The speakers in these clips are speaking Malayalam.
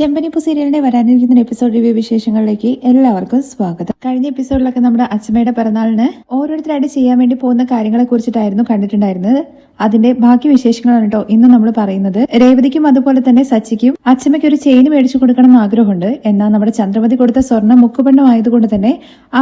ചെമ്പനിപ്പു സീരിയലിന്റെ വരാനിരിക്കുന്ന എപ്പിസോഡ് റിവ്യൂ വിശേഷങ്ങളിലേക്ക് എല്ലാവർക്കും സ്വാഗതം. കഴിഞ്ഞ എപ്പിസോഡിലൊക്കെ നമ്മുടെ അച്ഛമ്മയുടെ പിറന്നാളിന് ഓരോരുത്തരായിട്ട് ചെയ്യാൻ വേണ്ടി പോകുന്ന കാര്യങ്ങളെ കുറിച്ചിട്ടായിരുന്നു കണ്ടിട്ടുണ്ടായിരുന്നത്. അതിന്റെ ബാക്കി വിശേഷങ്ങളാണ് കേട്ടോ ഇന്ന് നമ്മൾ പറയുന്നത്. രേവതിക്കും അതുപോലെ തന്നെ സച്ചിക്കും അച്ഛമ്മയ്ക്ക് ഒരു ചെയിൻ മേടിച്ചു കൊടുക്കണം ആഗ്രഹമുണ്ട്. എന്നാൽ നമ്മുടെ ചന്ദ്രമതി കൊടുത്ത സ്വർണം മുക്കുപണ്ണം ആയതുകൊണ്ട് തന്നെ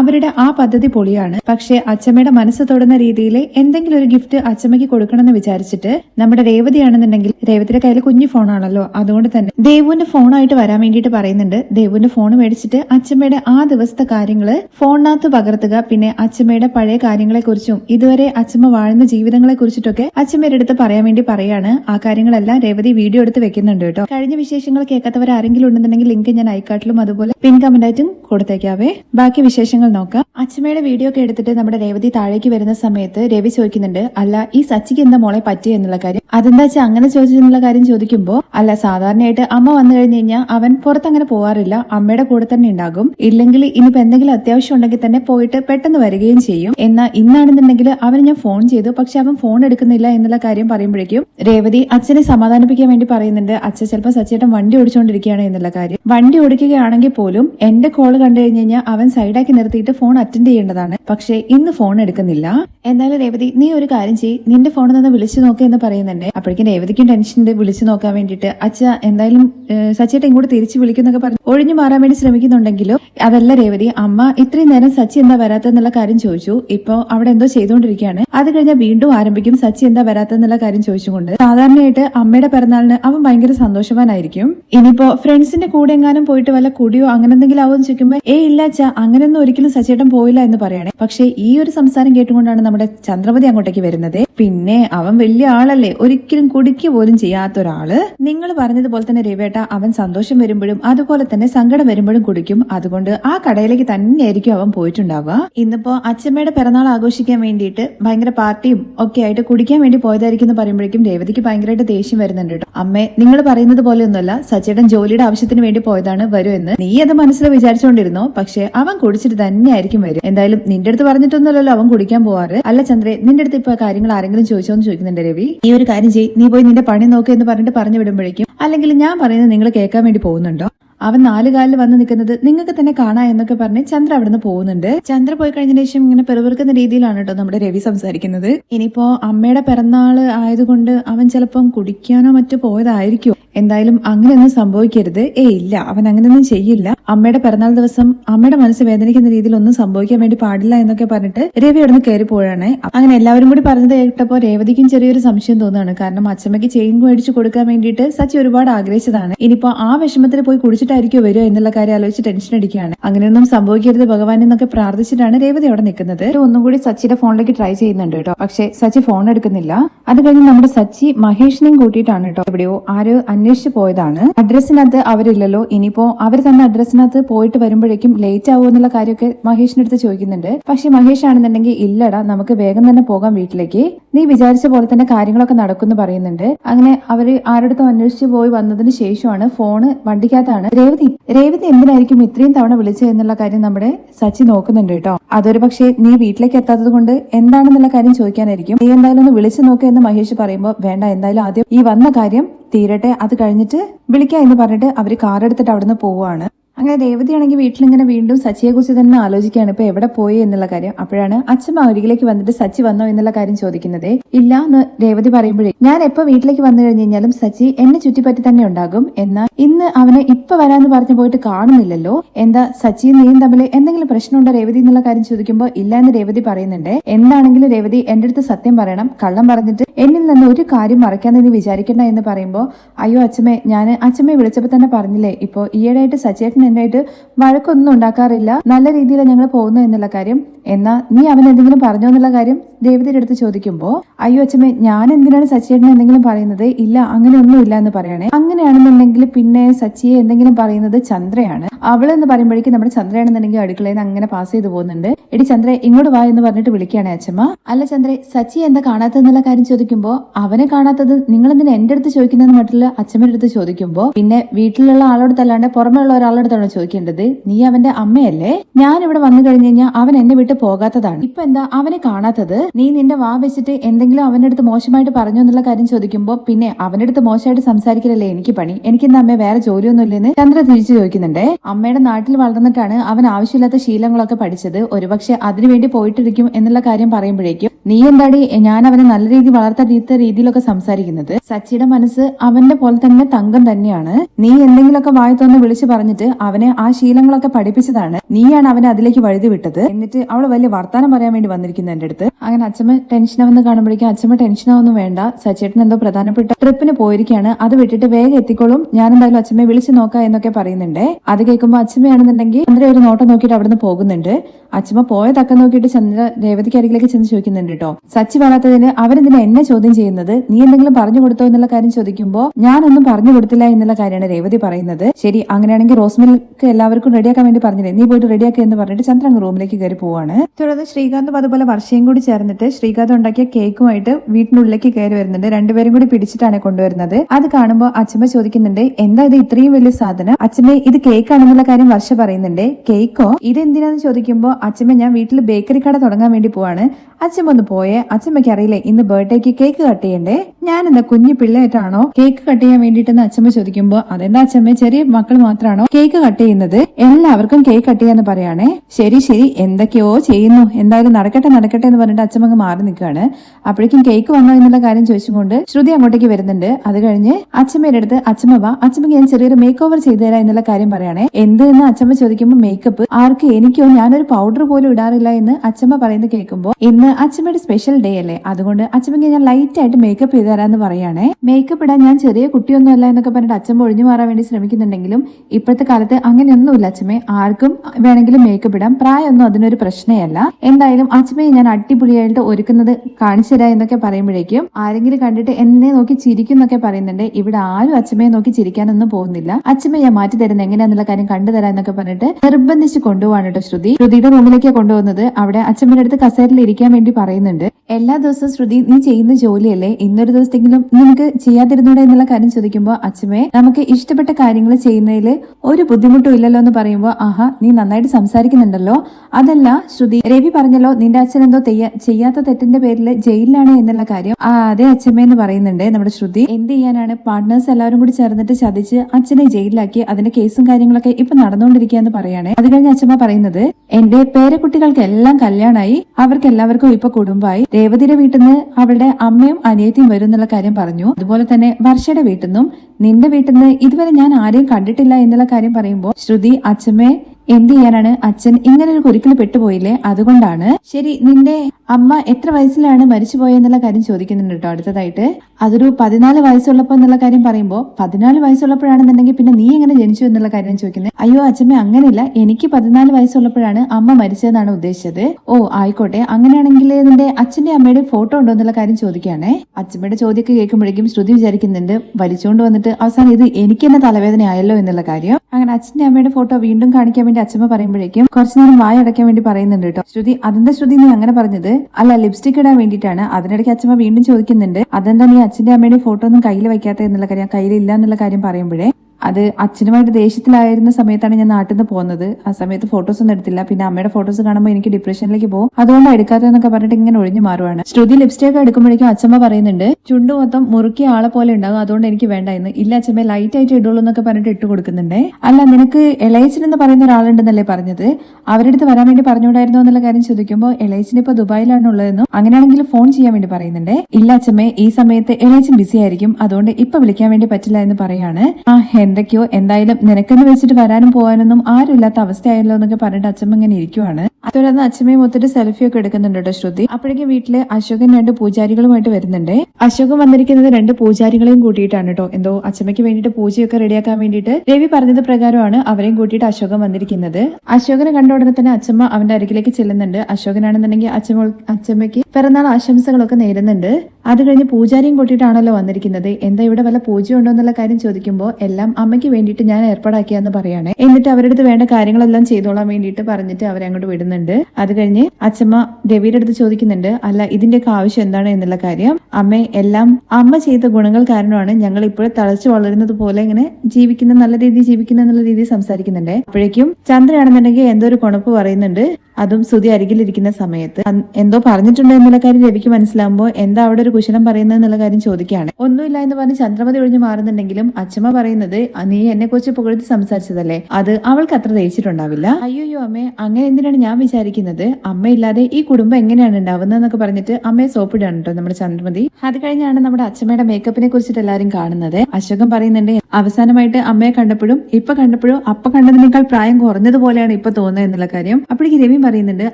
അവരുടെ ആ പദ്ധതി പൊളിയാണ്. പക്ഷേ അച്ഛമ്മയുടെ മനസ്സ് തൊടുന്ന രീതിയിൽ എന്തെങ്കിലും ഒരു ഗിഫ്റ്റ് അച്ഛമ്മയ്ക്ക് കൊടുക്കണമെന്ന് വിചാരിച്ചിട്ട് നമ്മുടെ രേവതിയാണെന്നുണ്ടെങ്കിൽ രേവതിയുടെ കയ്യിൽ കുഞ്ഞു ഫോണാണല്ലോ അതുകൊണ്ട് തന്നെ ദേവുവിന്റെ ഫോണായിട്ട് വരാൻ വേണ്ടിയിട്ട് പറയുന്നുണ്ട്. ദേവുവിന്റെ ഫോൺ മേടിച്ചിട്ട് അച്ഛമ്മയുടെ ആ ദിവസത്തെ കാര്യങ്ങൾ ഫോണിനകത്ത് പകർത്തുക പിന്നെ അച്ഛമ്മയുടെ പഴയ കാര്യങ്ങളെ കുറിച്ചും ഇതുവരെ അച്ഛമ്മ വാഴുന്ന ജീവിതങ്ങളെ കുറിച്ചിട്ടൊക്കെ അച്ഛമ്മയുടെ അടുത്ത് പറയാൻ വേണ്ടി പറയാണ്. ആ കാര്യങ്ങളെല്ലാം രേവതി വീഡിയോ എടുത്ത് വെക്കുന്നുണ്ട് കേട്ടോ. കഴിഞ്ഞ വിശേഷങ്ങൾ കേൾക്കാത്തവർ ആരെങ്കിലും ഉണ്ടെന്നുണ്ടെങ്കിൽ ലിങ്ക് ഞാൻ ഐക്കാട്ടിലും അതുപോലെ പിൻ കമന്റായിട്ടും കൊടുത്തേക്കാവേ. ബാക്കി വിശേഷങ്ങൾ നോക്കാം. അച്ഛമ്മയുടെ വീഡിയോ ഒക്കെ എടുത്തിട്ട് നമ്മുടെ രേവതി താഴേക്ക് വരുന്ന സമയത്ത് രവി ചോദിക്കുന്നുണ്ട് അല്ല ഈ സച്ചിക്ക് എന്താ മോളെ പറ്റിയെന്നുള്ള കാര്യം. അതെന്താ വെച്ചാൽ അങ്ങനെ ചോദിച്ചെന്നുള്ള കാര്യം ചോദിക്കുമ്പോൾ അല്ല സാധാരണയായിട്ട് അമ്മ വന്നു കഴിഞ്ഞു അവൻ പുറത്തങ്ങനെ പോവാറില്ല. അമ്മയുടെ കൂടെ തന്നെ ഉണ്ടാകും. ഇല്ലെങ്കിൽ ഇനിയിപ്പോ എന്തെങ്കിലും അത്യാവശ്യം ഉണ്ടെങ്കിൽ തന്നെ പോയിട്ട് പെട്ടെന്ന് വരികയും ചെയ്യും. എന്നാൽ ഇന്നാണെന്നുണ്ടെങ്കിൽ അവന് ഞാൻ ഫോൺ ചെയ്തു. പക്ഷെ അവൻ ഫോൺ എടുക്കുന്നില്ല എന്നുള്ള കാര്യം പറയുമ്പോഴേക്കും രേവതി അച്ഛനെ സമാധാനിപ്പിക്കാൻ വേണ്ടി പറയുന്നുണ്ട്. അച്ഛൻ ചിലപ്പോൾ സച്ചേട്ടൻ വണ്ടി ഓടിച്ചുകൊണ്ടിരിക്കുകയാണ് എന്നുള്ള കാര്യം. വണ്ടി ഓടിക്കുകയാണെങ്കിൽ പോലും എന്റെ കോൾ കണ്ടു കഴിഞ്ഞ് കഴിഞ്ഞാൽ അവൻ സൈഡാക്കി നിർത്തിയിട്ട് ഫോൺ അറ്റൻഡ് ചെയ്യേണ്ടതാണ്. പക്ഷെ ഇന്ന് ഫോൺ എടുക്കുന്നില്ല. എന്നാലും രേവതി നീ ഒരു കാര്യം ചെയ്യ്. നിന്റെ ഫോണിൽ നിന്ന് വിളിച്ചു നോക്കുക എന്ന് പറയുന്നുണ്ട്. അപ്പോഴേക്കും രേവതിക്കും ടെൻഷൻ ഉണ്ട് വിളിച്ചു നോക്കാൻ വേണ്ടിയിട്ട്. അച്ഛ എന്തായാലും ഏഹ്, സച്ചിയേട്ടൻ ഇങ്ങോട്ട് തിരിച്ചു വിളിക്കുന്നൊക്കെ പറഞ്ഞു. ഒഴിഞ്ഞു മാറാൻ വേണ്ടി ശ്രമിക്കുന്നുണ്ടെങ്കിലും? അതല്ല രേവതി അമ്മ ഇത്രയും നേരം സച്ചി എന്താ വരാത്തെന്നുള്ള കാര്യം ചോദിച്ചു. ഇപ്പോ അവിടെ എന്തോ ചെയ്തുകൊണ്ടിരിക്കുകയാണ്. അത് കഴിഞ്ഞാൽ വീണ്ടും ആരംഭിക്കും സച്ചി എന്താ വരാത്തെന്നുള്ള കാര്യം ചോദിച്ചുകൊണ്ട്. സാധാരണയായിട്ട് അമ്മയുടെ പിറന്നാളിന് അവൻ ഭയങ്കര സന്തോഷവാനായിരിക്കും. ഇനിയിപ്പോ ഫ്രണ്ട്സിന്റെ കൂടെ എങ്ങാനും പോയിട്ട് വല്ല കുടിയോ അങ്ങനെ എന്തെങ്കിലും ആവുമെന്ന് ചോദിക്കുമ്പോൾ ഏ ഇല്ല അച്ഛാ അങ്ങനെയൊന്നും ഒരിക്കലും സച്ചേട്ടൻ പോയില്ല എന്ന് പറയണേ. പക്ഷേ ഈ ഒരു സംസാരം കേട്ടുകൊണ്ടാണ് നമ്മുടെ ചന്ദ്രപതി അങ്ങോട്ടേക്ക് വരുന്നത്. പിന്നെ അവൻ വലിയ ആളല്ലേ ഒരിക്കലും കുടിക്ക് പോലും ചെയ്യാത്ത ഒരാൾ നിങ്ങൾ പറഞ്ഞതുപോലെ തന്നെ രേവേട്ട അവൻ സന്തോഷം വരുമ്പോഴും അതുപോലെ തന്നെ സങ്കടം വരുമ്പോഴും കുടിക്കും. അതുകൊണ്ട് ആ കടയിലേക്ക് തന്നെയായിരിക്കും അവൻ പോയിട്ടുണ്ടാവുക. ഇന്നിപ്പോ അച്ഛമ്മയുടെ പിറന്നാൾ ആഘോഷിക്കാൻ വേണ്ടിയിട്ട് ഭയങ്കര പാർട്ടിയും ഒക്കെ ആയിട്ട് കുടിക്കാൻ വേണ്ടി പോയതായിരിക്കും എന്ന് പറയുമ്പോഴേക്കും രേവതിക്ക് ഭയങ്കരമായിട്ട് ദേഷ്യം വരുന്നുണ്ട് കേട്ടോ. അമ്മേ നിങ്ങൾ പറയുന്നത് പോലെയൊന്നുമല്ല. സച്ചേട്ടൻ ജോലിയുടെ ആവശ്യത്തിന് വേണ്ടി പോയതാണ് വരും എന്ന്. നീ അത് മനസ്സിൽ വിചാരിച്ചുകൊണ്ടിരുന്നോ പക്ഷെ അവൻ കുടിച്ചിട്ട് തന്നെയായിരിക്കും വരും. എന്തായാലും നിന്റെ അടുത്ത് പറഞ്ഞിട്ടൊന്നുമല്ലല്ലോ അവൻ കുടിക്കാൻ പോവാറ്. അല്ല ചന്ദ്രേ നിന്റെ അടുത്ത് ഇപ്പൊ കാര്യങ്ങൾ ആരെങ്കിലും ചോദിച്ചോ എന്ന് ചോദിക്കുന്നുണ്ട് രവി. ഈ ഒരു കാര്യം ചെയ്യ്. നീ പോയി നിന്റെ പണി നോക്കുക എന്ന് പറഞ്ഞിട്ട് പറഞ്ഞു വിടുമ്പോഴേക്കും അല്ലെങ്കിൽ ഞാൻ പറയുന്നത് നിങ്ങൾ കേൾക്കാൻ വേണ്ടി പോകുന്നുണ്ടോ? അവൻ നാല് കാലിൽ വന്ന് നിൽക്കുന്നത് നിങ്ങൾക്ക് തന്നെ കാണാം എന്നൊക്കെ പറഞ്ഞ് ചന്ദ്ര അവിടുന്ന് പോകുന്നുണ്ട്. ചന്ദ്ര പോയി കഴിഞ്ഞതിന് ശേഷം ഇങ്ങനെ പെറുപിറുക്കുന്ന രീതിയിലാണ് കേട്ടോ നമ്മുടെ രവി സംസാരിക്കുന്നത്. ഇനിയിപ്പോ അമ്മയുടെ പിറന്നാൾ ആയതുകൊണ്ട് അവൻ ചിലപ്പം കുടിക്കാനോ മറ്റോ പോയതായിരിക്കും. എന്തായാലും അങ്ങനെയൊന്നും സംഭവിക്കരുത്. ഏ ഇല്ല അവൻ അങ്ങനെയൊന്നും ചെയ്യില്ല. അമ്മയുടെ പിറന്നാൾ ദിവസം അമ്മയുടെ മനസ്സ് വേദനിക്കുന്ന രീതിയിൽ ഒന്നും സംഭവിക്കാൻ വേണ്ടി പാടില്ല എന്നൊക്കെ പറഞ്ഞിട്ട് രവി അവിടെ നിന്ന് കയറി പോയാണ് അങ്ങനെ എല്ലാവരും കൂടി പറഞ്ഞത് കേട്ടപ്പോ രേവതിക്കും ചെറിയൊരു സംശയം തോന്നുകയാണ്. കാരണം അച്ഛമ്മയ്ക്ക് ചെയിൻ മേടിച്ചു കൊടുക്കാൻ വേണ്ടിയിട്ട് സച്ചി ഒരുപാട് ആഗ്രഹിച്ചതാണ്. ഇനിയിപ്പോ ആ വിഷമത്തിൽ പോയി കുടിച്ചിട്ടായിരിക്കും വരിക എന്നുള്ള കാര്യം ആലോചിച്ച് ടെൻഷൻ അടിക്കുകയാണ്. അങ്ങനെയൊന്നും സംഭവിക്കരുത് ഭഗവാൻ എന്നൊക്കെ പ്രാർത്ഥിച്ചിട്ടാണ് രേവതി അവിടെ നിൽക്കുന്നത്. ഒന്നും കൂടി സച്ചിയുടെ ഫോണിലേക്ക് ട്രൈ ചെയ്യുന്നുണ്ട് കേട്ടോ. പക്ഷേ സച്ചി ഫോൺ എടുക്കുന്നില്ല. അത് കഴിഞ്ഞ് നമ്മുടെ സച്ചി മഹേഷിനെയും കൂട്ടിയിട്ടാണ് കേട്ടോ. എവിടെയോ ആരോ അന്വേഷിച്ചു പോയതാണ്. അഡ്രസ്സിനകത്ത് അവരില്ലല്ലോ. ഇനിയിപ്പോ അവർ തന്നെ അഡ്രസ്സിനകത്ത് പോയിട്ട് വരുമ്പോഴേക്കും ലേറ്റ് ആവുമോ എന്നുള്ള കാര്യമൊക്കെ മഹേഷിന്റെ അടുത്ത് ചോദിക്കുന്നുണ്ട്. പക്ഷെ മഹേഷ് ആണെന്നുണ്ടെങ്കിൽ ഇല്ലടാ നമുക്ക് വേഗം തന്നെ പോകാം വീട്ടിലേക്ക്. നീ വിചാരിച്ച പോലെ തന്നെ കാര്യങ്ങളൊക്കെ നടക്കുന്നു പറയുന്നുണ്ട്. അങ്ങനെ അവർ ആരുടെ അന്വേഷിച്ചു പോയി വന്നതിന് ശേഷമാണ് ഫോണ് വണ്ടിക്കകത്താണ് രേവതി രേവതി എന്തിനായിരിക്കും ഇത്രയും തവണ വിളിച്ചത് എന്നുള്ള കാര്യം നമ്മുടെ സച്ചി നോക്കുന്നുണ്ട് കേട്ടോ. അതൊരു പക്ഷേ നീ വീട്ടിലേക്ക് എത്താത്തത് കൊണ്ട് എന്താണെന്നുള്ള കാര്യം ചോദിക്കാനായിരിക്കും. നീ എന്തായാലും ഒന്ന് വിളിച്ചു നോക്കുക എന്ന് മഹേഷ് പറയുമ്പോൾ വേണ്ട എന്തായാലും ആദ്യം ഈ വന്ന കാര്യം തീരട്ടെ. അത് കഴിഞ്ഞിട്ട് വിളിക്കാം എന്ന് പറഞ്ഞിട്ട് അവർ കാർ എടുത്തിട്ട് അവിടുന്ന് പോവുകയാണ് അങ്ങനെ രേവതിയാണെങ്കിൽ വീട്ടിലിങ്ങനെ വീണ്ടും സച്ചിയെ കുറിച്ച് തന്നെ ആലോചിക്കുകയാണ്. ഇപ്പൊ എവിടെ പോയി എന്നുള്ള കാര്യം. അപ്പോഴാണ് അച്ഛൻ അരികിലേക്ക് വന്നിട്ട് സച്ചി വന്നോ എന്നുള്ള കാര്യം ചോദിക്കുന്നത്. ഇല്ല എന്ന് രേവതി പറയുമ്പോഴേ ഞാൻ എപ്പോ വീട്ടിലേക്ക് വന്നു കഴിഞ്ഞു കഴിഞ്ഞാലും സച്ചി എന്നെ ചുറ്റിപ്പറ്റി തന്നെ ഉണ്ടാകും. എന്നാൽ ഇന്ന് അവനെ ഇപ്പൊ വരാന്ന് പറഞ്ഞു പോയിട്ട് കാണുന്നില്ലല്ലോ. എന്താ സച്ചി നീയും തമ്മിൽ എന്തെങ്കിലും പ്രശ്നമുണ്ടോ രേവതി എന്നുള്ള കാര്യം ചോദിക്കുമ്പോൾ ഇല്ല എന്ന് രേവതി പറയുന്നുണ്ട്. എന്താണെങ്കിലും രേവതി എന്റെ അടുത്ത് സത്യം പറയണം. കള്ളം പറഞ്ഞിട്ട് എന്നിൽ നിന്ന് ഒരു കാര്യം മറയ്ക്കാന്ന് നീ വിചാരിക്കണ്ട എന്ന് പറയുമ്പോൾ അയ്യോ അച്ഛമ്മേ ഞാൻ അച്ഛമ്മയെ വിളിച്ചപ്പോൾ തന്നെ പറഞ്ഞില്ലേ ഇപ്പോ ഈയിടെയായിട്ട് സച്ചേട്ടൻ എന്നായിട്ട് വഴക്കൊന്നും ഉണ്ടാക്കാറില്ല നല്ല രീതിയിലാണ് ഞങ്ങൾ പോകുന്നു എന്നുള്ള കാര്യം. എന്നാ നീ അവൻ എന്തെങ്കിലും പറഞ്ഞോ എന്നുള്ള കാര്യം ദേവതയുടെ അടുത്ത് ചോദിക്കുമ്പോൾ അയ്യോ അച്ഛമ്മേ ഞാൻ എന്തിനാണ് സച്ചിയേട്ടൻ എന്തെങ്കിലും പറയുന്നത്? ഇല്ല അങ്ങനെയൊന്നും ഇല്ല എന്ന് പറയണേ. അങ്ങനെയാണെന്നുണ്ടെങ്കിൽ പിന്നെ സച്ചിയെ എന്തെങ്കിലും പറയുന്നത് ചന്ദ്രയാണ്. അവൾ എന്ന് പറയുമ്പോഴേക്കും നമ്മുടെ ചന്ദ്രയാണെന്നുണ്ടെങ്കിൽ അടുക്കളയിൽ നിന്ന് അങ്ങനെ പാസ് ചെയ്തു പോകുന്നുണ്ട്. എടി ചന്ദ്ര ഇങ്ങോട്ട് വാ എന്ന് പറഞ്ഞിട്ട് വിളിക്കുകയാണ് അച്ഛമ്മ. അല്ല ചന്ദ്ര സച്ചി എന്താ കാണാത്തതെന്നുള്ള കാര്യം ചോദിക്കുമ്പോൾ അവനെ കാണാത്തത് നിങ്ങൾ എന്തിനാ എന്റെ അടുത്ത് ചോദിക്കുന്നതെന്ന് മറ്റുള്ള അച്ഛമ്മയുടെ അടുത്ത് ചോദിക്കുമ്പോൾ പിന്നെ വീട്ടിലുള്ള ആളോടത്തല്ലാണ്ട് പുറമെയുള്ള ഒരാളോടത്താണ് ചോദിക്കേണ്ടത്? നീ അവന്റെ അമ്മയല്ലേ? ഞാൻ ഇവിടെ വന്നു കഴിഞ്ഞു കഴിഞ്ഞാൽ അവൻ എന്റെ വീട്ടിൽ പോകാത്തതാണ്. ഇപ്പൊ എന്താ അവനെ കാണാത്തത്? നീ നിന്റെ വാ വെച്ചിട്ട് എന്തെങ്കിലും അവന്റെ അടുത്ത് മോശമായിട്ട് പറഞ്ഞു എന്നുള്ള കാര്യം ചോദിക്കുമ്പോൾ പിന്നെ അവന്റെ അടുത്ത് മോശമായിട്ട് സംസാരിക്കലല്ലേ എനിക്ക് പണി? എനിക്ക് എന്താ അമ്മ വേറെ ജോലിയൊന്നും ഇല്ലെന്ന് ചന്ദ്ര തിരിച്ചു ചോദിക്കുന്നുണ്ട്. അമ്മയുടെ നാട്ടിൽ വളർന്നിട്ടാണ് അവൻ ആവശ്യമില്ലാത്ത ശീലങ്ങളൊക്കെ പഠിച്ചത്. ഒരുപക്ഷെ അതിനുവേണ്ടി പോയിട്ടിരിക്കും എന്നുള്ള കാര്യം പറയുമ്പോഴേക്കും നീ എന്താടി? ഞാൻ അവനെ നല്ല രീതിയിൽ വളർത്താത്ത രീതിയിലൊക്കെ സംസാരിക്കുന്നത്. സച്ചിയുടെ മനസ്സ് അവന്റെ പോലെ തന്നെ തങ്കം തന്നെയാണ്. നീ എന്തെങ്കിലുമൊക്കെ വായി തുറന്ന് വിളിച്ചു പറഞ്ഞിട്ട് അവനെ ആ ശീലങ്ങളൊക്കെ പഠിപ്പിച്ചതാണ്. നീയാണ് അവനെ അതിലേക്ക് വഴുതി വിട്ടത് എന്നിട്ട് അവൾ വലിയ വർത്താനം പറയാൻ വേണ്ടി വന്നിരിക്കുന്നു എന്റെ അടുത്ത്. അങ്ങനെ അച്ഛമ്മ ടെൻഷനാവെന്ന് കാണുമ്പോഴേക്കും അച്ഛമ്മ ടെൻഷനാവൊന്നും വേണ്ട. സച്ചേട്ടൻ എന്തോ പ്രധാനപ്പെട്ട ട്രിപ്പിന് പോയിരിക്കുകയാണ്. അത് വിട്ടിട്ട് വേഗം എത്തിക്കോളും. ഞാൻ എന്തായാലും അച്ഛമ്മയെ വിളിച്ചു നോക്കാം എന്നൊക്കെ പറയുന്നുണ്ട്. അത് കേൾക്കുമ്പോൾ അച്ഛമ്മയാണെന്നുണ്ടെങ്കിൽ ചന്ദ്ര ഒരു നോട്ടം നോക്കിയിട്ട് അവിടുന്ന് പോകുന്നുണ്ട്. അച്ഛമ്മ പോയതൊക്കെ നോക്കിയിട്ട് ചന്ദ്ര രേവതിക്ക് അരികിലേക്ക് ചെന്ന് ചോദിക്കുന്നുണ്ട് കേട്ടോ. സച്ചി വളർത്തതിന് അവരെന്തിനാ എന്നെ ചോദ്യം ചെയ്യുന്നത് നീ എന്തെങ്കിലും പറഞ്ഞു കൊടുത്തോ എന്നുള്ള കാര്യം ചോദിക്കുമ്പോൾ ഞാനൊന്നും പറഞ്ഞു കൊടുത്തില്ല എന്നുള്ള കാര്യമാണ് രേവതി പറയുന്നത്. ശരി അങ്ങനെയാണെങ്കിൽ റോസ്മിൽക്ക് എല്ലാവർക്കും റെഡിയാക്കാൻ വേണ്ടി പറഞ്ഞില്ലേ? നീ പോയിട്ട് റെഡിയാക്കുക എന്ന് പറഞ്ഞിട്ട് ചന്ദ്രൻ റൂമിലേക്ക് കയറി പോവാണ്. തുടർന്ന് ശ്രീകാന്തും അതുപോലെ വർഷയും കൂടി ചേർന്നിട്ട് ശ്രീകാന്ത് ഉണ്ടാക്കിയ കേക്കുമായിട്ട് വീട്ടിനുള്ളിലേക്ക് കയറി വരുന്നുണ്ട്. രണ്ടുപേരും കൂടി പിടിച്ചിട്ടാണ് കൊണ്ടുവരുന്നത്. അത് കാണുമ്പോൾ അച്ഛമ്മ ചോദിക്കുന്നുണ്ട് എന്താ ഇത് ഇത്രയും വലിയ സാധനം? അച്ഛമ്മ ഇത് കേക്ക് ആണെന്നുള്ള കാര്യം വർഷ പറയുന്നുണ്ട്. കേക്കോ? ഇത് എന്തിനാന്ന് ചോദിക്കുമ്പോൾ അച്ഛമ്മ ഞാൻ വീട്ടിൽ ബേക്കറി കട തുടങ്ങാൻ വേണ്ടി പോവാണ്. അച്ഛമ്മ ഒന്ന് പോയേ. അച്ഛമ്മയ്ക്ക് അറിയില്ലേ ഇന്ന് ബർത്ത്ഡേക്ക് കേക്ക് കട്ട് ചെയ്യണ്ടേ? ഞാൻ എന്താ കുഞ്ഞു പിള്ളേറ്റാണോ? കേക്ക് കട്ട് ചെയ്യാൻ വേണ്ടിയിട്ടെന്ന് അച്ഛമ്മ ചോദിക്കുമ്പോൾ അതെന്താ അച്ഛമ്മ? ചെറിയ മക്കൾ മാത്രമാണോ കേക്ക് കട്ട് ചെയ്യുന്നത്? എല്ലാവർക്കും കേക്ക് കട്ട് ചെയ്യാന്ന് പറയാണേ. ശരി ശരി. എന്തൊക്കെയോ ചെയ്യുന്നു. എന്തായാലും നടക്കട്ടെ നടക്കട്ടെ എന്ന് പറഞ്ഞിട്ട് അച്ഛമ്മ മാറി നിൽക്കുകയാണ്. അപ്പോഴേക്കും കേക്ക് വന്നോ എന്നുള്ള കാര്യം ചോദിച്ചുകൊണ്ട് ശ്രുതി അങ്ങോട്ടേക്ക് വരുന്നുണ്ട്. അത് കഴിഞ്ഞ് അച്ഛമ്മയുടെ അടുത്ത് അച്ഛമ്മ വാ. അച്ഛമ്മക്ക് ഞാൻ ചെറിയൊരു മേക്ക് ഓവർ ചെയ്തു തരാം എന്നുള്ള കാര്യം പറയണേ. എന്ത്? എന്ന് അച്ഛമ്മ ചോദിക്കുമ്പോൾ മേക്കപ്പ് ആർക്ക് എനിക്കോ ഞാനൊരു പൗഡർ പോലും ഇടാറില്ല എന്ന് അച്ഛമ്മ പറയുന്നത് കേൾക്കുമ്പോൾ ഇന്ന് അച്ഛമ്മയുടെ സ്പെഷ്യൽ ഡേ അല്ലേ? അതുകൊണ്ട് അച്ഛമ്മക്ക് ഞാൻ ലൈറ്റ് ആയിട്ട് മേക്കപ്പ് ചെയ്ത് തരാമെന്ന് പറയുകയാണേ മേക്കപ്പ് ഇടാൻ ഞാൻ ചെറിയ കുട്ടിയൊന്നുമല്ല എന്നൊക്കെ പറഞ്ഞിട്ട് അച്ഛൻ ഒഴിഞ്ഞു മാറാൻ വേണ്ടി ശ്രമിക്കുന്നുണ്ടെങ്കിലും ഇപ്പോഴത്തെ കാലത്ത് അങ്ങനെയൊന്നുമില്ല അച്ഛമ്മേ. ആർക്കും വേണമെങ്കിലും മേക്കപ്പ് ഇടാം. പ്രായമൊന്നും അതിനൊരു പ്രശ്നമല്ല എന്തായാലും അച്ഛമ്മയെ ഞാൻ അടിപൊളിയായിട്ട് ഒരുക്കുന്നത് കാണിച്ചു എന്നൊക്കെ പറയുമ്പോഴേക്കും ആരെങ്കിലും കണ്ടിട്ട് എന്നെ നോക്കി ചിരിക്കുന്നൊക്കെ പറയുന്നുണ്ട്. ഇവിടെ ആരും അച്ഛമ്മയെ നോക്കി ചിരിക്കാനൊന്നും പോകുന്നില്ല. അച്ഛമ്മയെ ഞാൻ മാറ്റി തരുന്നത് എങ്ങനെയാന്നുള്ള കാര്യം കണ്ടു തരാം എന്നൊക്കെ പറഞ്ഞിട്ട് നിർബന്ധിച്ച് കൊണ്ടുപോകാണ് കേട്ടോ ശ്രുതി. ശ്രുതിയുടെ റൂമിലേക്ക് കൊണ്ടുപോകുന്നത്. അവിടെ അച്ഛമ്മയുടെ അടുത്ത് കസേരയിൽ ഇരിക്കാൻ വേണ്ടി പറയുന്നുണ്ട്. എല്ലാ ദിവസവും ശ്രുതി നീ ചെയ്യുന്ന ജോലിയല്ലേ? ഇന്നൊരു ദിവസത്തെങ്കിലും നിനക്ക് ചെയ്യാതിരുന്നൂടെ എന്നുള്ള കാര്യം ചോദിക്കുമ്പോൾ അച്ഛമ്മേ നമുക്ക് ഇഷ്ടപ്പെട്ട കാര്യങ്ങൾ ചെയ്യുന്നതിൽ ഒരു ബുദ്ധിമുട്ടും ഇല്ലല്ലോ എന്ന് പറയുമ്പോൾ ആഹാ നീ നന്നായിട്ട് സംസാരിക്കുന്നുണ്ടല്ലോ. അതല്ല ശ്രുതി രവി പറഞ്ഞല്ലോ നിന്റെ അച്ഛൻ എന്തോ ചെയ്യാത്ത തെറ്റിന്റെ പേരിൽ ജയിലിലാണ് എന്നുള്ള കാര്യം. ആ അതെ അച്ഛമ്മ എന്ന് പറയുന്നുണ്ട് നമ്മുടെ ശ്രുതി. എന്ത് ചെയ്യാനാണ്? പാർട്ട്നേഴ്സ് എല്ലാവരും കൂടി ചേർന്നിട്ട് ചതിച്ച് അച്ഛനെ ജയിലിലാക്കി അതിന്റെ കേസും കാര്യങ്ങളൊക്കെ ഇപ്പൊ നടന്നുകൊണ്ടിരിക്കുകയെന്ന് പറയാണ്. അത് കഴിഞ്ഞ് അച്ഛമ്മ പറയുന്നത് എന്റെ പേരക്കുട്ടികൾക്ക് എല്ലാം കല്യാണമായി അവർക്ക് എല്ലാവർക്കും ഇപ്പൊ കുടുംബമായി രേവതിയുടെ വീട്ടിൽ നിന്ന് അവളുടെ അമ്മയും അനിയത്തിയും വരും എന്നുള്ള കാര്യം പറഞ്ഞു. അതുപോലെ തന്നെ വർഷയുടെ വീട്ടിൽ നിന്നും നിന്റെ വീട്ടിൽ നിന്ന് ഇതുവരെ ഞാൻ ആരെയും കണ്ടിട്ടില്ല എന്നുള്ള കാര്യം പറയുമ്പോൾ ശ്രുതി അച്ഛമ്മയെ എന്ത് ചെയ്യാനാണ് അച്ഛൻ ഇങ്ങനെ ഒരു കുരുക്കിൽ പെട്ടുപോയില്ലേ? അതുകൊണ്ടാണ്. ശരി നിന്റെ അമ്മ എത്ര വയസ്സിലാണ് മരിച്ചുപോയെന്നുള്ള കാര്യം ചോദിക്കുന്നുണ്ട് കേട്ടോ അടുത്തതായിട്ട്. അതൊരു പതിനാല് വയസ്സുള്ളപ്പോ എന്നുള്ള കാര്യം പറയുമ്പോൾ പതിനാല് വയസ്സുള്ളപ്പോഴാണെന്നുണ്ടെങ്കിൽ പിന്നെ നീ എങ്ങനെ ജനിച്ചു എന്നുള്ള കാര്യം ചോദിക്കുന്നത്. അയ്യോ അച്ഛമ്മ അങ്ങനെയല്ല. എനിക്ക് പതിനാല് വയസ്സുള്ളപ്പോഴാണ് അമ്മ മരിച്ചതെന്നാണ് ഉദ്ദേശിച്ചത്. ഓ ആയിക്കോട്ടെ. അങ്ങനെയാണെങ്കിൽ നിന്റെ അച്ഛന്റെ അമ്മയുടെ ഫോട്ടോ ഉണ്ടോ എന്നുള്ള കാര്യം ചോദിക്കുകയാണേ. അച്ഛമ്മയുടെ ചോദ്യമൊക്കെ കേൾക്കുമ്പോഴേക്കും ശ്രുതി വിചാരിക്കുന്നുണ്ട് വലിച്ചുകൊണ്ട് വന്നിട്ട് അവസാനം ഇത് എനിക്ക് തന്നെ തലവേദന ആയല്ലോ എന്നുള്ള കാര്യം. അങ്ങനെ അച്ഛന്റെ അമ്മയുടെ ഫോട്ടോ വീണ്ടും കാണിക്കാൻ അച്ഛമ്മ പറയുമ്പോഴേക്കും കുറച്ചു നേരം വായ അടയ്ക്കാൻ വേണ്ടി പറയുന്നുണ്ട് കേട്ടോ. ശ്രുതി അതെന്താ ശ്രുതി നീ അങ്ങനെ പറഞ്ഞത്? അല്ല ലിപ്സ്റ്റിക് ഇടാൻ വേണ്ടിയിട്ടാണ്. അതിനിടയ്ക്ക് അച്ഛമ്മ വീണ്ടും ചോദിക്കുന്നുണ്ട്. അതെന്താ നീ അച്ഛന്റെ അമ്മയുടെ ഫോട്ടോ ഒന്നും കയ്യിൽ വയ്ക്കാത്ത എന്നുള്ള കാര്യം കയ്യിലില്ല എന്നുള്ള കാര്യം പറയുമ്പോഴേ? അത് അച്ഛനുമായിട്ട് ദേഷ്യത്തിലായിരുന്ന സമയത്താണ് ഞാൻ നാട്ടിൽ നിന്ന് പോകുന്നത്. ആ സമയത്ത് ഫോട്ടോസ് ഒന്നും എടുത്തില്ല. പിന്നെ അമ്മയുടെ ഫോട്ടോസ് കാണുമ്പോൾ എനിക്ക് ഡിപ്രഷനിലേക്ക് പോകും. അതുകൊണ്ട് എടുക്കാത്തതെന്നൊക്കെ പറഞ്ഞിട്ട് ഇങ്ങനെ ഒഴിഞ്ഞു മാറുവാണ്. ശ്രുതി ലിപ്സ്റ്റിക് എടുക്കുമ്പോഴേക്കും അച്ഛമ്മ പറയുന്നുണ്ട് ചുണ്ടു മൊത്തം മുറുക്കിയ ആളെ പോലെ ഉണ്ടാകും അതുകൊണ്ട് എനിക്ക് വേണ്ട എന്ന്. ഇല്ല അച്ഛമ്മ ലൈറ്റ് ആയിട്ട് ഇടുള്ളൂ എന്നൊക്കെ പറഞ്ഞിട്ട് ഇട്ട് കൊടുക്കുന്നുണ്ടേ. അല്ല നിനക്ക് എളയച്ചൻ എന്ന് പറയുന്ന ഒരാളുണ്ടെന്നല്ലേ പറഞ്ഞത്? അവരുടെ അടുത്ത് വരാൻ വേണ്ടി പറഞ്ഞുകൂടായിരുന്നോ എന്നുള്ള കാര്യം ചോദിക്കുമ്പോൾ എളയച്ചൻ ഇപ്പൊ ദുബായിലാണ് ഉള്ളതെന്നും അങ്ങനെയാണെങ്കിൽ ഫോൺ ചെയ്യാൻ വേണ്ടി പറയുന്നുണ്ട്. ഇല്ല അച്ഛമ്മേ ഈ സമയത്ത് എളയച്ചൻ ബിസി ആയിരിക്കും. അതുകൊണ്ട് ഇപ്പൊ വിളിക്കാൻ വേണ്ടി പറ്റില്ല എന്ന് പറയാണ്. ആ എന്തൊക്കെയോ എന്തായാലും നിനക്കെന്ന് വെച്ചിട്ട് വരാനും പോകാനൊന്നും ആരുമില്ലാത്ത അവസ്ഥയായല്ലോ എന്നൊക്കെ പറഞ്ഞിട്ട് അച്ഛമ്മ ഇങ്ങനെ ഇരിക്കുവാണ്. തുടർന്ന് അച്ഛമ്മയും ഒത്തിരി സെൽഫി ഒക്കെ എടുക്കുന്നുണ്ട് കേട്ടോ ശ്രുതി. അപ്പോഴേക്കും വീട്ടിൽ അശോകൻ രണ്ട് പൂജാരികളുമായിട്ട് വരുന്നുണ്ട്. അശോകൻ വന്നിരിക്കുന്നത് രണ്ട് പൂജാരികളെയും കൂട്ടിയിട്ടാണ് കേട്ടോ. എന്തോ അച്ഛമ്മയ്ക്ക് വേണ്ടിയിട്ട് പൂജയൊക്കെ റെഡിയാക്കാൻ വേണ്ടിയിട്ട് രവി പറഞ്ഞത് പ്രകാരമാണ് അവരെയും കൂട്ടിയിട്ട് അശോകൻ വന്നിരിക്കുന്നത്. അശോകനെ കണ്ട ഉടനെ തന്നെ അച്ഛമ്മ അവന്റെ അരികിലേക്ക് ചെല്ലുന്നുണ്ട്. അശോകനാണെന്നുണ്ടെങ്കിൽ അച്ഛമ്മ അച്ഛമ്മയ്ക്ക് പിറന്നാൾ ആശംസകളൊക്കെ നേരുന്നുണ്ട്. അത് കഴിഞ്ഞ് പൂജാരിയും കൂട്ടിയിട്ടാണല്ലോ വന്നിരിക്കുന്നത്. എന്താ ഇവിടെ വല്ല പൂജ ഉണ്ടോ എന്നുള്ള കാര്യം ചോദിക്കുമ്പോൾ എല്ലാം അമ്മയ്ക്ക് വേണ്ടിയിട്ട് ഞാൻ ഏർപ്പാടാക്കിയാന്ന് പറയാണ്. എന്നിട്ട് അവരുടെ അടുത്ത് വേണ്ട കാര്യങ്ങളെല്ലാം ചെയ്തോളാൻ വേണ്ടിയിട്ട് പറഞ്ഞിട്ട് അവരെ അങ്ങോട്ട് വിടുന്നുണ്ട്. അത് കഴിഞ്ഞ് അച്ഛമ്മ രവിയുടെ അടുത്ത് ചോദിക്കുന്നുണ്ട് അല്ല ഇതിന്റെയൊക്കെ ആവശ്യം എന്താണ് എന്നുള്ള കാര്യം? അമ്മ എല്ലാം അമ്മ ചെയ്ത ഗുണങ്ങൾ കാരണമാണ് ഞങ്ങൾ ഇപ്പോഴും തളച്ചു വളരുന്നത് പോലെ ഇങ്ങനെ ജീവിക്കുന്ന നല്ല രീതിയിൽ ജീവിക്കുന്ന എന്നുള്ള രീതിയിൽ സംസാരിക്കുന്നുണ്ട്. അപ്പോഴേക്കും ചന്ദ്രയാണെന്നുണ്ടെങ്കിൽ എന്തോ ഒരു കുണപ്പ് പറയുന്നുണ്ട്. അതും ശ്രുതി അരികിലിരിക്കുന്ന സമയത്ത് എന്തോ പറഞ്ഞിട്ടുണ്ട് എന്നുള്ള കാര്യം രവിക്ക് മനസ്സിലാകുമ്പോൾ എന്താ അവിടെ ഒരു കുശലം പറയുന്നത് എന്നുള്ള കാര്യം ചോദിക്കുകയാണ്. ഒന്നുമില്ല എന്ന് പറഞ്ഞ് ചന്ദ്രമതി ഒഴിഞ്ഞു മാറുന്നുണ്ടെങ്കിലും അച്ഛമ്മ പറയുന്നത് നീ എന്നെ കുറിച്ച് പുകഴ്ത്തി സംസാരിച്ചതല്ലേ? അത് അവൾക്ക് അത്ര ദഹിച്ചിട്ടുണ്ടാവില്ല. അയ്യോയ്യോ അമ്മേ അങ്ങനെ എന്തിനാണ് ഞാൻ വിചാരിക്കുന്നത്? അമ്മയില്ലാതെ ഈ കുടുംബം എങ്ങനെയാണ് ഉണ്ടാവുന്നതെന്നൊക്കെ പറഞ്ഞിട്ട് അമ്മയെ സോപ്പിടാണ് കേട്ടോ നമ്മുടെ ചന്ദ്രമതി. അത് കഴിഞ്ഞാണ് നമ്മുടെ അച്ഛമ്മയുടെ മേക്കപ്പിനെ കുറിച്ചിട്ട് എല്ലാവരും കാണുന്നത്. അശോകം പറയുന്നുണ്ട് അവസാനമായിട്ട് അമ്മയെ കണ്ടപ്പോഴും ഇപ്പൊ കണ്ടപ്പോഴും അപ്പൊ കണ്ടതിനേക്കാൾ പ്രായം കുറഞ്ഞതുപോലെയാണ് ഇപ്പൊ തോന്നുന്നത് എന്നുള്ള കാര്യം. അപ്പോഴേക്ക് രവി പറയുന്നുണ്ട്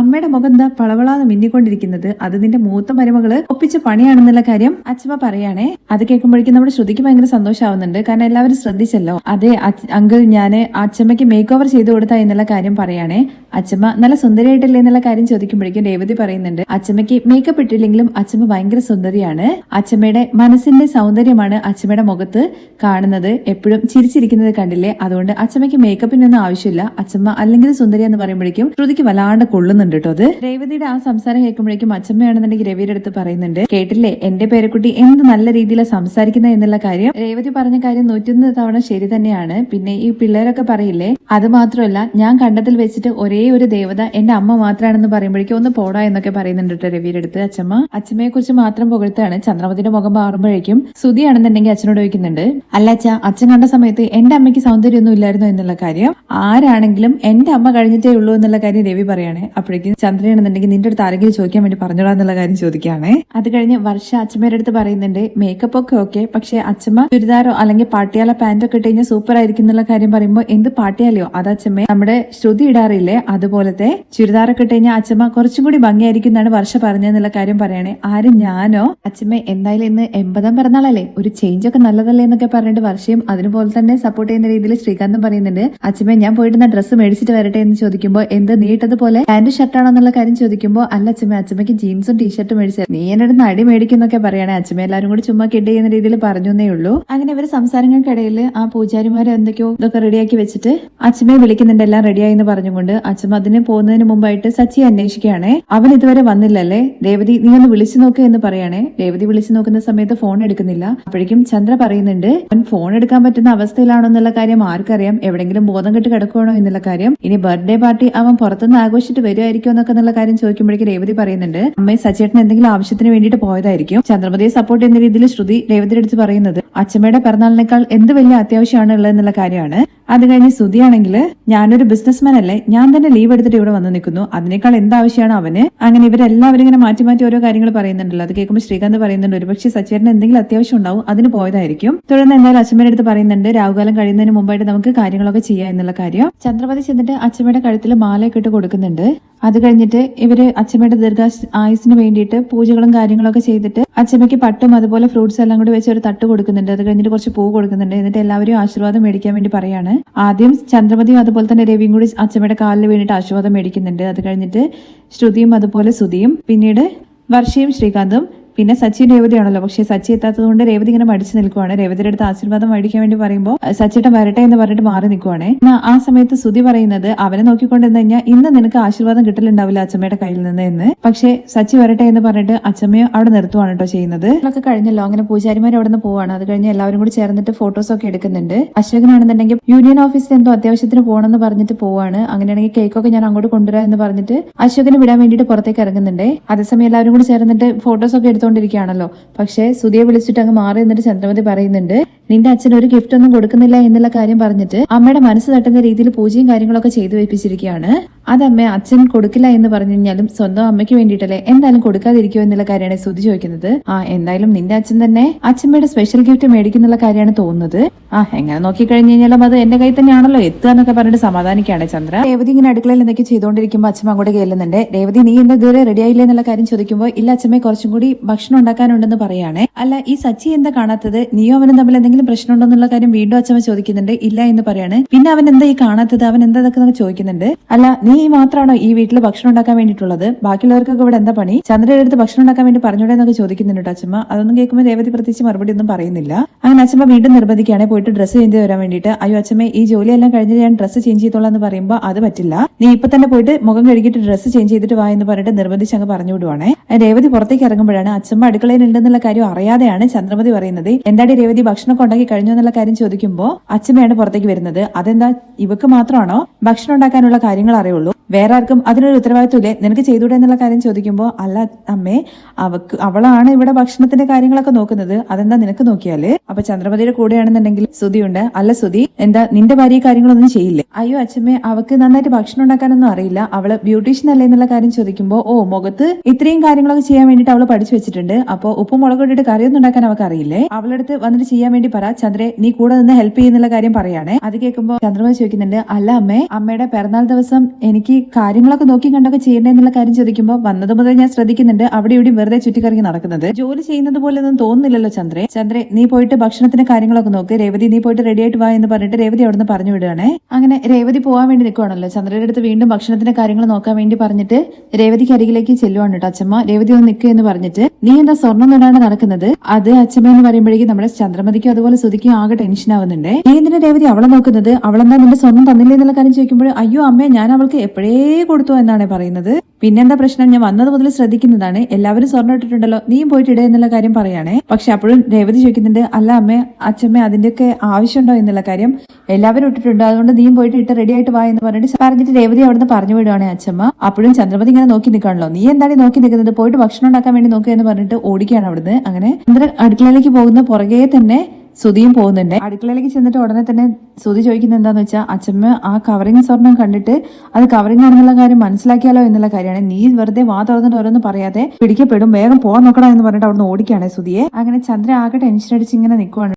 അമ്മയുടെ മുഖം എന്താ പളവളാന്ന് മിന്നിക്കൊണ്ടിരിക്കുന്നത്. അത് നിന്റെ മൂത്ത മരുമകൾ ഒപ്പിച്ച പണിയാണെന്നുള്ള കാര്യം അച്ഛമ്മ പറയാണേ. അത് കേൾക്കുമ്പോഴേക്കും നമ്മുടെ ശ്രുതിക്ക് ഭയങ്കര സന്തോഷമാവുന്നുണ്ട്. കാരണം എല്ലാവരും ശ്രദ്ധിച്ചല്ലോ. അതെ അങ്കിൾ ഞാൻ അച്ഛമ്മയ്ക്ക് മേക്ക് ഓവർ ചെയ്തു കൊടുത്ത എന്നുള്ള കാര്യം പറയാണേ. അച്ഛമ്മ നല്ല സുന്ദരിയായിട്ടില്ലേ എന്നുള്ള കാര്യം ചോദിക്കുമ്പോഴേക്കും രേവതി പറയുന്നുണ്ട് അച്ഛമ്മയ്ക്ക് മേക്കപ്പ് ഇട്ടില്ലെങ്കിലും അച്ഛമ്മ ഭയങ്കര സുന്ദരിയാണ്. അച്ഛമ്മയുടെ മനസ്സിന്റെ സൗന്ദര്യമാണ് അച്ഛമ്മയുടെ മുഖത്ത് കാണുന്നത്. എപ്പോഴും ചിരിച്ചിരിക്കുന്നത് കണ്ടില്ലേ? അതുകൊണ്ട് അച്ഛമ്മയ്ക്ക് മേക്കപ്പിനൊന്നും ആവശ്യമില്ല. അച്ഛമ്മ അല്ലെങ്കിൽ സുന്ദരി എന്ന് പറയുമ്പോഴേക്കും ശ്രുതിക്ക് വല്ലാണ്ട് കൊള്ളുന്നുണ്ട് കേട്ടോ അത്. രേവതിയുടെ ആ സംസാരം കേൾക്കുമ്പോഴേക്കും അച്ഛമ്മയാണെന്നുണ്ടെങ്കിൽ രവിയുടെ അടുത്ത് പറയുന്നുണ്ട് കേട്ടില്ലേ എന്റെ പേരക്കുട്ടി എന്ത് നല്ല രീതിയിൽ സംസാരിക്കുന്ന എന്നുള്ള കാര്യം? രേവതി പറഞ്ഞ കാര്യം നൂറ്റൊന്ന് തവണ ശരി തന്നെയാണ്. പിന്നെ ഈ പിള്ളേരൊക്കെ പറയില്ലേ അത് മാത്രമല്ല ഞാൻ കണ്ടതിൽ വെച്ചിട്ട് ഒരേ ഒരു ദേവത എന്റെ അമ്മ മാത്രമാണെന്ന് പറയുമ്പോഴേക്കും ഒന്ന് പോടാ എന്നൊക്കെ പറയുന്നുണ്ട് കേട്ടോ രവിയുടെ അടുത്ത് അച്ഛമ്മ. അച്ഛമ്മയെ കുറിച്ച് മാത്രം പുകഴ്ത്താണ് ചന്ദ്രമതിയുടെ മുഖം മാറുമ്പോഴേക്കും സുതിയാണെന്നുണ്ടെങ്കിൽ അച്ഛനോട് ചോദിക്കുന്നുണ്ട് അല്ല അച്ഛ അച്ഛൻ കണ്ട സമയത്ത് എന്റെ അമ്മയ്ക്ക് സൗന്ദര്യമൊന്നും ഇല്ലായിരുന്നു? എന്നുള്ള കാര്യം. ആരാണെങ്കിലും എന്റെ അമ്മ കഴിഞ്ഞിട്ടേ ഉള്ളൂ എന്നുള്ള കാര്യം രവി പറയാണ് അപ്പോഴേക്കും ചന്ദ്രയാണെന്നുണ്ടെങ്കിൽ നിന്റെ അടുത്ത് ആരെങ്കിലും ചോദിക്കാൻ വേണ്ടി പറഞ്ഞോളാന്നുള്ള കാര്യം ചോദിക്കുകയാണ്. അത് കഴിഞ്ഞ് വർഷ അച്ഛമ്മയുടെ അടുത്ത് പറയുന്നുണ്ട് മേക്കപ്പ് ഒക്കെ ഓക്കെ പക്ഷെ അച്ഛമ്മ ചുരിദാരോ അല്ലെങ്കിൽ പാട്ടിയാല പാന്റ് ഒക്കെ ഇട്ട് കഴിഞ്ഞാൽ സൂപ്പർ ആയിരിക്കും എന്നുള്ള കാര്യം പറയുമ്പോൾ എന്ത് പാട്ടിയാലയോ? അത് അച്ഛമ്മ നമ്മുടെ ശ്രുതി ഇടാറില്ലേ? അതുപോലത്തെ ചുരിദാറൊക്കെ ഇട്ട് കഴിഞ്ഞാൽ അച്ഛമ്മ കുറച്ചും കൂടി ഭംഗിയായിരിക്കും എന്നാണ് വർഷ പറഞ്ഞതെന്നുള്ള കാര്യം പറയണേ. ആരും ഞാനോ? അച്ഛമ്മ എന്തായാലും ഇന്ന് എൺപതാം പിറന്നാളല്ലേ? ഒരു ചേഞ്ച് ഒക്കെ നല്ലതല്ലേ എന്നൊക്കെ പറഞ്ഞിട്ട് വർഷയും അതുപോലെ തന്നെ സപ്പോർട്ട് ചെയ്യുന്ന രീതിയിൽ ശ്രീകാന്തും പറയുന്നുണ്ട് അച്ഛമ്മ ഞാൻ പോയിട്ട് ഡ്രസ്സ് മേടിച്ചിട്ട് വരട്ടെ എന്ന് ചോദിക്കുമ്പോൾ എന്ത് നീട്ടതുപോലെ പാന്റ് ഷർട്ടാണോ എന്നുള്ള കാര്യം ചോദിക്കുമ്പോൾ അല്ല അച്ഛമ്മ അച്ഛമ്മയ്ക്ക് ജീൻസും ടീഷർട്ടും മേടിച്ചത് നീ എന്നെ അടുത്ത് അടി മേടിക്കുന്നൊക്കെ പറയണേ അച്ഛമ്മ എല്ലാവരും കൂടി ചുമ്മാ കിട്ടി എന്ന രീതിയിൽ പറഞ്ഞു പറഞ്ഞേ ഉള്ളൂ. അങ്ങനെ ഇവർ സംസാരങ്ങൾക്കിടയിൽ ആ പൂജാരിമാരെ എന്തൊക്കെയോ ഇതൊക്കെ റെഡിയാക്കി വെച്ചിട്ട് അച്ഛമ്മയെ വിളിക്കുന്നുണ്ട് എല്ലാം റെഡിയായി എന്ന് പറഞ്ഞുകൊണ്ട് അച്ഛമ്മ അതിന് പോകുന്നതിന് മുമ്പായിട്ട് സച്ചി അന്വേഷിക്കുകയാണേ. അവൻ ഇതുവരെ വന്നില്ലല്ലേ? രേവതി നീ ഒന്ന് വിളിച്ചു നോക്ക് എന്ന് പറയണേ രേവതി വിളിച്ചു നോക്കുന്ന സമയത്ത് ഫോൺ എടുക്കുന്നില്ല. അപ്പോഴേക്കും ചന്ദ്ര പറയുന്നുണ്ട് അവൻ ഫോൺ എടുക്കാൻ പറ്റുന്ന അവസ്ഥയിലാണോ എന്നുള്ള കാര്യം ആർക്കറിയാം. എവിടെങ്കിലും ബോധം കെട്ട് കിടക്കുവാണോ എന്നുള്ള കാര്യം. ഇനി ബർത്ത്ഡേ പാർട്ടി അവൻ പുറത്തുനിന്ന് ആഘോഷിച്ചിട്ട് വരുമായിരിക്കും എന്നൊക്കെ എന്നുള്ള കാര്യം ചോദിക്കുമ്പോഴേക്കും രേവതി പറയുന്നുണ്ട് അമ്മയെ സച്ചേട്ടൻ എന്തെങ്കിലും ആവശ്യത്തിന് വേണ്ടിയിട്ട് പോയതായിരിക്കും. ചന്ദ്രമതിയെ സപ്പോർട്ട് ചെയ്യുന്ന രീതിയിൽ ശ്രുതി രേവതിയുടെ അടുത്ത് പറയുന്നത് അച്ഛമ്മയുടെ പിറന്നാളിനേക്കാൾ എന്ത് വലിയ അത്യാവശ്യമാണ് ഉള്ളത് എന്നുള്ള കാര്യമാണ്. അത് കഴിഞ്ഞ് സുതിയാണെങ്കിൽ ഞാനൊരു ബിസിനസ്മാൻ അല്ലേ? ഞാൻ തന്നെ ലീവ് എടുത്തിട്ട് ഇവിടെ വന്ന് നിൽക്കുന്നു. അതിനേക്കാൾ എന്താവശ്യമാണ് അവന്? അങ്ങനെ ഇവരെല്ലാവരും ഇങ്ങനെ മാറ്റി മാറ്റി ഓരോ കാര്യങ്ങൾ പറയുന്നുണ്ടല്ലോ. അത് കേൾക്കുമ്പോൾ ശ്രീകാന്ത് പറയുന്നുണ്ട് ഒരുപക്ഷെ സച്ചേട്ടന് എന്തെങ്കിലും അത്യാവശ്യം ഉണ്ടാവും അതിന് പോയതായിരിക്കും. തുടർന്ന് എന്തായാലും അച്ഛമ്മയുടെ അടുത്ത് പറയുന്നുണ്ട് രാഹുകാലം കഴിയുന്നതിന് മുമ്പായിട്ട് നമുക്ക് കാര്യങ്ങളൊക്കെ ചെയ്യാം എന്നുള്ള കാര്യം. ചന്ദ്രപതി ചെന്നിട്ട് അച്ഛമ്മയുടെ കഴുത്തിൽ മാലയൊക്കെ ഇട്ട് കൊടുക്കുന്നുണ്ട്. അത് കഴിഞ്ഞിട്ട് ഇവർ അച്ഛമ്മയുടെ ദീർഘാസ് ആയുസിന് വേണ്ടിയിട്ട് പൂജകളും കാര്യങ്ങളൊക്കെ ചെയ്തിട്ട് അച്ഛമ്മയ്ക്ക് പട്ടും അതുപോലെ ഫ്രൂട്ട്സ് എല്ലാം കൂടി വെച്ച് ഒരു തട്ട് കൊടുക്കുന്നുണ്ട്. അത് കഴിഞ്ഞിട്ട് കുറച്ച് പൂ കൊടുക്കുന്നുണ്ട്. എന്നിട്ട് എല്ലാവരും ആശീർവാദം മേടിക്കാൻ വേണ്ടി പറയാണ്. ആദ്യം ചന്ദ്രമതിയും അതുപോലെ തന്നെ രവിയും കൂടി അച്ഛമ്മയുടെ കാലിൽ വേണ്ടിയിട്ട് ആശീർവാദം മേടിക്കുന്നുണ്ട്. അത് കഴിഞ്ഞിട്ട് ശ്രുതിയും അതുപോലെ സുതിയും പിന്നീട് വർഷയും ശ്രീകാന്തും. പിന്നെ സച്ചി രേവതിയാണല്ലോ. പക്ഷെ സച്ചി എത്താത്തത് കൊണ്ട് രേവതി ഇങ്ങനെ മടിച്ചു നിൽക്കുവാണ്. രേവതിയുടെ അടുത്ത് ആശീർവാദം മേടിക്കാൻ വേണ്ടി പറയുമ്പോൾ സച്ചിയുടെ വരട്ടെ എന്ന് പറഞ്ഞിട്ട് മാറി നിൽക്കുവാണ്. ആ സമയത്ത് സുതി പറയുന്നത് അവനെ നോക്കിക്കൊണ്ടിരുന്ന് കഴിഞ്ഞാൽ ഇന്ന് നിനക്ക് ആശീർവാദം കിട്ടലുണ്ടാവില്ല അച്ഛമ്മയുടെ കയ്യിൽ നിന്ന് എന്ന്. പക്ഷേ സച്ചി വരട്ടെ എന്ന് പറഞ്ഞിട്ട് അച്ഛമ്മയെ അവിടെ നിർത്തുവാണ് കേട്ടോ ചെയ്യുന്നത്. ഒക്കെ കഴിഞ്ഞല്ലോ. അങ്ങനെ പൂജാരിമാർ അവിടെ നിന്ന് പോവാണ്. അത് കഴിഞ്ഞ് എല്ലാവരും കൂടി ചേർന്നിട്ട് ഫോട്ടോസ് ഒക്കെ എടുക്കുന്നുണ്ട്. അശോകനാണെന്നുണ്ടെങ്കിൽ യൂണിയൻ ഓഫീസിൽ എന്തോ അത്യാവശ്യത്തിന് പോകണമെന്ന് പറഞ്ഞിട്ട് പോവാണ്. അങ്ങനെയാണെങ്കിൽ കേക്കൊക്കെ ഞാൻ അങ്ങോട്ട് കൊണ്ടുവരാം എന്ന് പറഞ്ഞിട്ട് അശോകനെ വിടാൻ വേണ്ടിയിട്ട് പുറത്തേക്ക് ഇറങ്ങുന്നുണ്ട്. അതേസമയം എല്ലാവരും കൂടി ചേർന്നിട്ട് ഫോട്ടോസ് ഒക്കെ എടുത്തുകൊണ്ടിരിക്കുകയാണല്ലോ പക്ഷേ സുധിയെ വിളിച്ചിട്ട് അങ്ങ് മാറി എന്നിട്ട് ചന്ദ്രമതി പറയുന്നുണ്ട് നിന്റെ അച്ഛൻ ഒരു ഗിഫ്റ്റ് ഒന്നും കൊടുക്കുന്നില്ല എന്നുള്ള കാര്യം പറഞ്ഞിട്ട് അമ്മയുടെ മനസ്സ് തട്ടുന്ന രീതിയിൽ പൂജയും കാര്യങ്ങളൊക്കെ ചെയ്തു വെപ്പിച്ചിരിക്കുകയാണ്. അതമ്മ അച്ഛൻ കൊടുക്കില്ല എന്ന് പറഞ്ഞു കഴിഞ്ഞാലും സ്വന്തം അമ്മയ്ക്ക് വേണ്ടിയിട്ടല്ലേ എന്തായാലും കൊടുക്കാതിരിക്കോ എന്നുള്ള കാര്യമാണ് സുധി ചോദിക്കുന്നത്. ആ എന്തായാലും നിന്റെ അച്ഛൻ തന്നെ അച്ഛമ്മയുടെ സ്പെഷ്യൽ ഗിഫ്റ്റ് മേടിക്കുന്നുള്ള കാര്യമാണ് തോന്നുന്നത്. ആ എങ്ങനെ നോക്കി കഴിഞ്ഞു കഴിഞ്ഞാലും അത് എന്റെ കയ്യിൽ തന്നെയാണല്ലോ. എത്തുക എന്നൊക്കെ പറഞ്ഞിട്ട് സമാധാനിക്കുകയാണ് ചന്ദ്ര. രേവതി ഇങ്ങനെ അടുക്കളയിൽ എന്തൊക്കെ ചെയ്തുകൊണ്ടിരിക്കുമ്പോൾ അച്ഛമ്മ അങ്ങോട്ട് കേൾക്കുന്നുണ്ട് രേവതി നീ എന്താ ഇതുവരെ റെഡി ആയില്ലേ എന്നുള്ള കാര്യം ചോദിക്കുമ്പോൾ ഇല്ല അച്ഛമ്മയെ കുറച്ചും കൂടി ഭക്ഷണം ഉണ്ടാക്കാനുണ്ടെന്ന് പറയുകയാണെ അല്ല ഈ സച്ചി എന്താ കാണാത്തത്? നീയോ അവനും തമ്മിൽ എന്തെങ്കിലും പ്രശ്നമുണ്ടോ എന്നുള്ള കാര്യം വീണ്ടും അച്ഛമ്മ ചോദിക്കുന്നുണ്ട്. ഇല്ല എന്ന് പറയാണ്. പിന്നെ അവൻ എന്താ ഈ കാണാത്തത്? അവൻ എന്താ ചോദിക്കുന്നുണ്ട്. അല്ല നീ മാത്രമാണോ ഈ വീട്ടിൽ ഭക്ഷണം ഉണ്ടാക്കാൻ വേണ്ടിയിട്ടുള്ളത്? ബാക്കിയുള്ളവർക്കൊക്കെ ഇവിടെ എന്താ പണി? ചന്ദ്രയുടെ അടുത്ത് ഭക്ഷണം ഉണ്ടാക്കാൻ വേണ്ടി പറഞ്ഞൂടെ എന്നൊക്കെ ചോദിക്കുന്നുണ്ട് അച്ഛമ്മ. അതൊന്നും കേൾക്കുമ്പോൾ രേവതി പ്രത്യേകിച്ച് മറുപടി ഒന്നും പറയുന്നില്ല. അങ്ങനെ അച്ഛമ്മ വീണ്ടും നിർബന്ധിക്കുകയാണെങ്കിൽ പോയിട്ട് ഡ്രസ്സ് ചെയ്ത് വരാൻ വേണ്ടിയിട്ട് അയ്യോ അച്ഛമ്മേ ഈ ജോലിയെല്ലാം കഴിഞ്ഞ് ഞാൻ ഡ്രസ്സ് ചേഞ്ച് ചെയ്തോളാം എന്ന് പറയുമ്പോൾ അത് പറ്റില്ല. നീ ഇപ്പൊ തന്നെ പോയിട്ട് മുഖം കഴുകിയിട്ട് ഡ്രസ്സ് ചേഞ്ച് ചെയ്തിട്ട് വാ എന്ന് പറഞ്ഞിട്ട് നിർബന്ധിച്ച് അങ്ങ് പറഞ്ഞു വിടുവാണേ. രേവതി പുറത്തേക്ക് ഇറങ്ങുമ്പോഴാണ് അച്ഛമ്മ അടുക്കളയിൽ ഉണ്ടെന്നുള്ള കാര്യം അറിയാതെയാണ് ചന്ദ്രമതി പറയുന്നത്. എന്താടി രേവതി ഭക്ഷണം ഉണ്ടാക്കി കഴിഞ്ഞു എന്നുള്ള കാര്യം ചോദിക്കുമ്പോൾ അച്ഛമ്മയാണ് പുറത്തേക്ക് വരുന്നത്. അതെന്താ? ഇവക്ക് മാത്രമാണോ ഭക്ഷണം ഉണ്ടാക്കാനുള്ള കാര്യങ്ങൾ അറിയുള്ളൂ? വേറെ ആർക്കും അതിനൊരു ഉത്തരവാദിത്വമില്ലേ? നിനക്ക് ചെയ്തൂടെ എന്നുള്ള കാര്യം ചോദിക്കുമ്പോൾ അല്ല അമ്മേ അവക്ക് അവളാണ് ഇവിടെ ഭക്ഷണത്തിന്റെ കാര്യങ്ങളൊക്കെ നോക്കുന്നത്. അതെന്താ നിനക്ക് നോക്കിയാൽ? അപ്പൊ ചന്ദ്രമതിയുടെ കൂടെയാണെന്നുണ്ടെങ്കിൽ സുതിയുണ്ട് അല്ല സുതി എന്താ നിന്റെ ഭാര്യ കാര്യങ്ങളൊന്നും ചെയ്യില്ലേ? അയ്യോ അച്ഛമ്മേ അവക്ക് നന്നായിട്ട് ഭക്ഷണം ഉണ്ടാക്കാനൊന്നും അറിയില്ല. അവൾ ബ്യൂട്ടീഷ്യൻ അല്ലേ എന്നുള്ള കാര്യം ചോദിക്കുമ്പോൾ ഓ മുഖത്ത് ഇത്രയും കാര്യങ്ങളൊക്കെ ചെയ്യാൻ വേണ്ടിട്ട് അവൾ പഠിച്ചു അപ്പൊ ഉപ്പും മുളക് ഇട്ടിട്ട് കറിയൊന്നും ഉണ്ടാക്കാൻ അവൾക്ക് അറിയില്ലേ അവളടുത്ത് വന്നിട്ട് ചെയ്യാൻ വേണ്ടി പറ ചന്ദ്രേ നീ കൂടെ നിന്ന് ഹെൽപ്പ് ചെയ്യുന്നുള്ള കാര്യം പറയാണേ. അത് കേൾക്കുമ്പോൾ ചന്ദ്രമ ചോദിക്കുന്നുണ്ട് അല്ല അമ്മേ അമ്മയുടെ പിറന്നാൾ ദിവസം എനിക്ക് കാര്യങ്ങളൊക്കെ നോക്കി കണ്ടൊക്കെ ചെയ്യണ്ടേ എന്നുള്ള കാര്യം ചോദിക്കുമ്പോൾ വന്നത് മുതൽ ഞാൻ ശ്രദ്ധിക്കുന്നുണ്ട് അവിടെ ഇവിടെ വെറുതെ ചുറ്റിക്കറങ്ങി നടക്കുന്നത്. ജോലി ചെയ്യുന്നത് പോലെ ഒന്നും തോന്നുന്നില്ലല്ലോ ചന്ദ്രേ. ചന്ദ്രേ നീ പോയിട്ട് ഭക്ഷണത്തിന്റെ കാര്യങ്ങളൊക്കെ നോക്ക്. രേവതി നീ പോയിട്ട് റെഡി ആയിട്ട് വാ എന്ന് പറഞ്ഞിട്ട് രേവതി അവിടെ നിന്ന് പറഞ്ഞു വിടുകയാണേ. അങ്ങനെ രേവതി പോകാൻ വേണ്ടി നിൽക്കുവാണല്ലോ ചന്ദ്രയുടെ അടുത്ത് വീണ്ടും ഭക്ഷണത്തിന്റെ കാര്യങ്ങൾ നോക്കാൻ വേണ്ടി പറഞ്ഞിട്ട് രേവതിക്ക് അരികിലേക്ക് ചെല്ലുവാണ് കേട്ടോ അച്ഛമ്മ രേവതി ഒന്ന് നിൽക്കുക എന്ന് പറഞ്ഞിട്ട് നീ എന്താ സ്വർണം തൊടാണ്ട് നടക്കുന്നത്? അത് അച്ഛമ്മ എന്ന് പറയുമ്പോഴേക്കും നമ്മുടെ ചന്ദ്രമതിക്കും അതുപോലെ സുധിക്കും ആകെ ടെൻഷൻ ആവുന്നുണ്ട്. നീ എന്തിനാ രേവതി അവളെ നോക്കുന്നത്? അവളെന്താ നിന്റെ സ്വർണം തന്നില്ലേ എന്നുള്ള കാര്യം ചോദിക്കുമ്പോൾ അയ്യോ അമ്മേ ഞാൻ അവൾക്ക് എപ്പോഴേ കൊടുത്തു എന്നാണ് പറയുന്നത്. പിന്നെന്താ പ്രശ്നം? ഞാൻ വന്നത് മുതൽ ശ്രദ്ധിക്കുന്നതാണ്. എല്ലാവരും സ്വർണം ഇട്ടിട്ടുണ്ടല്ലോ നീയും പോയിട്ട് ഇടേ എന്നുള്ള കാര്യം പറയുകയാണേ പക്ഷെ അപ്പോഴും രേവതി ചോദിക്കുന്നുണ്ട് അല്ല അമ്മേ അച്ഛമ്മ അതിന്റെയൊക്കെ ആവശ്യമുണ്ടോ? എന്നുള്ള കാര്യം എല്ലാവരും ഇട്ടിട്ടുണ്ട്. അതുകൊണ്ട് നീയും പോയിട്ട് ഇട്ട് റെഡി ആയിട്ട് വാ എന്ന് പറഞ്ഞിട്ട് പറഞ്ഞിട്ട് രേവതി അവിടുന്ന് പറഞ്ഞു വിടുവാണേ അച്ഛമ്മ. അപ്പോഴും ചന്ദ്രമതി ഇങ്ങനെ നോക്കി നിൽക്കാണല്ലോ. നീ എന്താണ് നോക്കി നിൽക്കുന്നത്? പോയിട്ട് ഭക്ഷണം ഉണ്ടാക്കാൻ വേണ്ടി നോക്കുക പറഞ്ഞിട്ട് ഓടിക്കുകയാണ് അവിടുന്ന്. അങ്ങനെ അന്നേരം അടുക്കളയിലേക്ക് പോകുന്ന പുറകെ തന്നെ സുതിയും പോകുന്നുണ്ട്. അടുക്കളയിലേക്ക് ചെന്നിട്ട് ഉടനെ തന്നെ സുതി ചോദിക്കുന്നത് എന്താന്ന് വെച്ചാൽ അച്ഛമ്മ ആ കവറിങ് സ്വർണം കണ്ടിട്ട് അത് കവറിങ് ആണെന്നുള്ള കാര്യം മനസ്സിലാക്കിയാലോ എന്നുള്ള കാര്യമാണ്. നീ വെറുതെ വാ തുറന്നിട്ട് ഓരോന്ന് പറയാതെ പിടിക്കപ്പെടും. വേഗം പോകാൻ നോക്കണം എന്ന് പറഞ്ഞിട്ട് അവിടുന്ന് ഓടിക്കുകയാണ് സുതിയെ അങ്ങനെ ചന്ദ്ര ആകെ ടെൻഷൻ അടിച്ച് ഇങ്ങനെ നിൽക്കുവാണ്